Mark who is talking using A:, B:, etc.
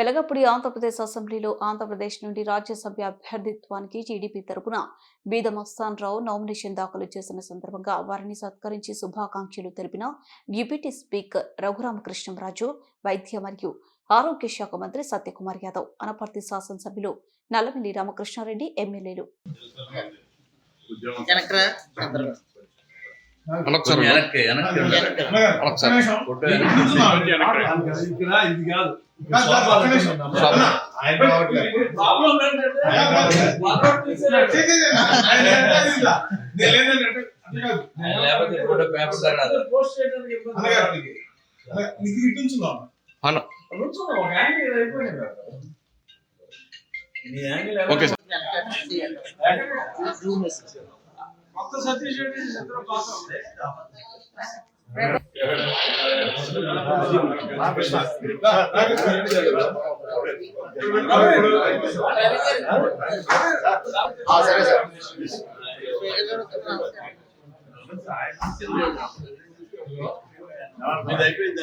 A: వెలగపూడి ఆంధ్రప్రదేశ్ అసెంబ్లీలో ఆంధ్రప్రదేశ్ నుండి రాజ్యసభ అభ్యర్థిత్వానికి టీడీపీ తరపున బీదమస్తాన్ రావు నామినేషన్ దాఖలు చేసిన సందర్భంగా వారిని సత్కరించి శుభాకాంక్షలు తెలిపిన డిప్యూటీ స్పీకర్ రఘురామకృష్ణంరాజు వైద్య మరియు ఆరోగ్య శాఖ మంత్రి సత్యకుమార్ యాదవ్ అనపర్తి శాసనసభ్యులు నల్లమిల్లి రామకృష్ణారెడ్డి ఎమ్మెల్యేలు.
B: ఇది కాదు
C: ఆయన
D: లేకపోతే ఫోటో పేపర్ దగ్గర రాదు.
C: అన్న
D: నీ యాంగిల్
C: ఓకే సార్
E: వెనక్కి తీయండి. జూమ్ వేసి.
D: ఇది అయిపోయింది